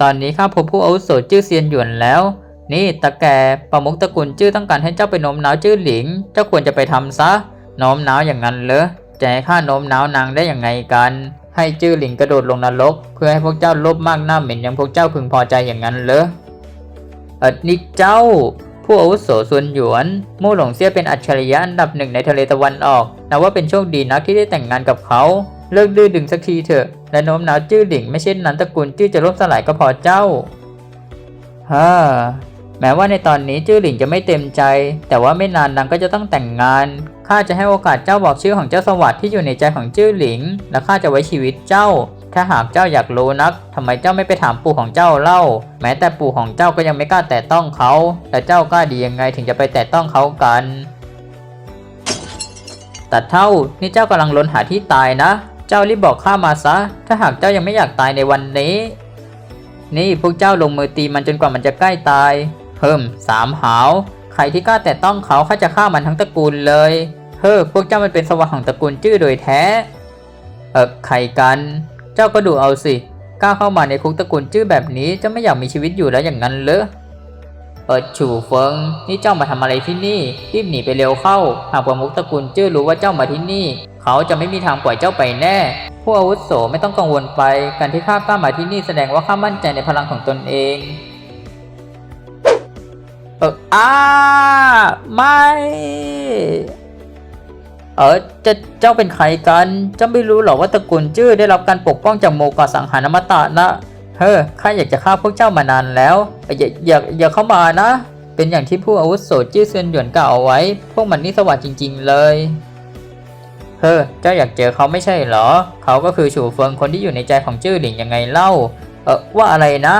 ตอนนี้ข้าพบผู้อาวุโสจื้อเซียนหยวนแล้ว นี่ตะแกประมุขตระกูลจื้อต้องการให้เจ้าไปโน้มน้าวจื้อหลิง เจ้าควรจะไปทำซะโน้มน้าวอย่างนั้นเหรอจะให้ข้าโน้มน้าวนางได้อย่างไงกัน ให้จื้อหลิงกระโดดลงนรก เพื่อให้พวกเจ้าลบมากหน้าเหม็นย่างพวกเจ้าพึงพอใจอย่างนั้นเหรอเอิดนี่เจ้า ผู้อาวุโสส่วนหยวนมู่หลงเซี่ยเป็นอัจฉริยะอันดับหนึ่งในทะเลตะวันออกนับว่าเป็นโชคดีนักที่ได้แต่งงานกับเขา เลิกดื้อดึงสักทีเถอะ และโน้มน้าวจื้อหลิงไม่เช่นนั้นตระกูลจื้อจะล่มสลายก็พอเจ้าฮ่าแม้ว่าในตอนนี้จื้อหลิงจะไม่เต็มใจ แต่ว่าไม่นานนางก็จะต้องแต่งงาน ข้าจะให้โอกาสเจ้าบอกชื่อของเจ้าสวัสดิ์ที่อยู่ในใจของจื้อหลิง และข้าจะไว้ชีวิตเจ้า ถ้าหากเจ้าอยากรู้นักทำไมเจ้าไม่ไปถามปู่ของเจ้าเล่า แม้แต่ปู่ของเจ้าก็ยังไม่กล้าแตะต้องเขาแต่เจ้ากล้าดียังไงถึงจะไปแตะต้องเขากัน ตัดเท่า นี่เจ้ากำลังล้นหาที่ตายนะ จ้ารีบบอกข้ามาซะ ถ้าหากเจ้ายังไม่อยากตายในวันนี้ นี่พวกเจ้าลงมือตีมันจนกว่ามันจะใกล้ตาย เพิ่มสามหาว ใครที่กล้าแตะต้องเขาข้าจะฆ่ามันทั้งตระกูลเลย เฮ้อพวกเจ้ามันเป็นสวะของตระกูลจื้อโดยแท้ เออใครกัน เจ้าก็ดูเอาสิ กล้าเข้ามาในคุกตระกูลจื้อแบบนี้เจะไม่อยากมีชีวิตอยู่แล้วอย่างนั้นเหรอ เออฉูเฟิงนี่เจ้ามาทำอะไรที่นี่รีบหนีไปเร็วเข้า หากประมุขตระกูลจื้อรู้ว่าเจ้ามาที่นี่ เขาจะไม่มีทางปล่อยเจ้าไปแน่ผู้อาวุโสไม่ต้องกังวลไป การที่ข้ากล้ามาที่นี่แสดงว่าข้ามั่นใจในพลังของตนเองเอออ้าไม่เออจะเจ้าเป็นใครกันเจ้าไม่รู้หรอว่าตระกูลจื้อได้รับการปกป้องจากโมกาสังหารอมตะนะ เฮ้อข้าอยากจะฆ่าพวกเจ้ามานานแล้ว อย่าอย่าอย่าเข้ามานะ เป็นอย่างที่ผู้อาวุโสจื้อเซียนหยวนกล่าวเอาไว้ พวกมันนี่สวัสดจริง ๆ เลย เฮ้อเจ้าอยากเจอเขาไม่ใช่เหรอ เขาก็คือฉูเฟิงคนที่อยู่ในใจของจื้อหลิงยังไงเล่า เออว่าอะไรนะ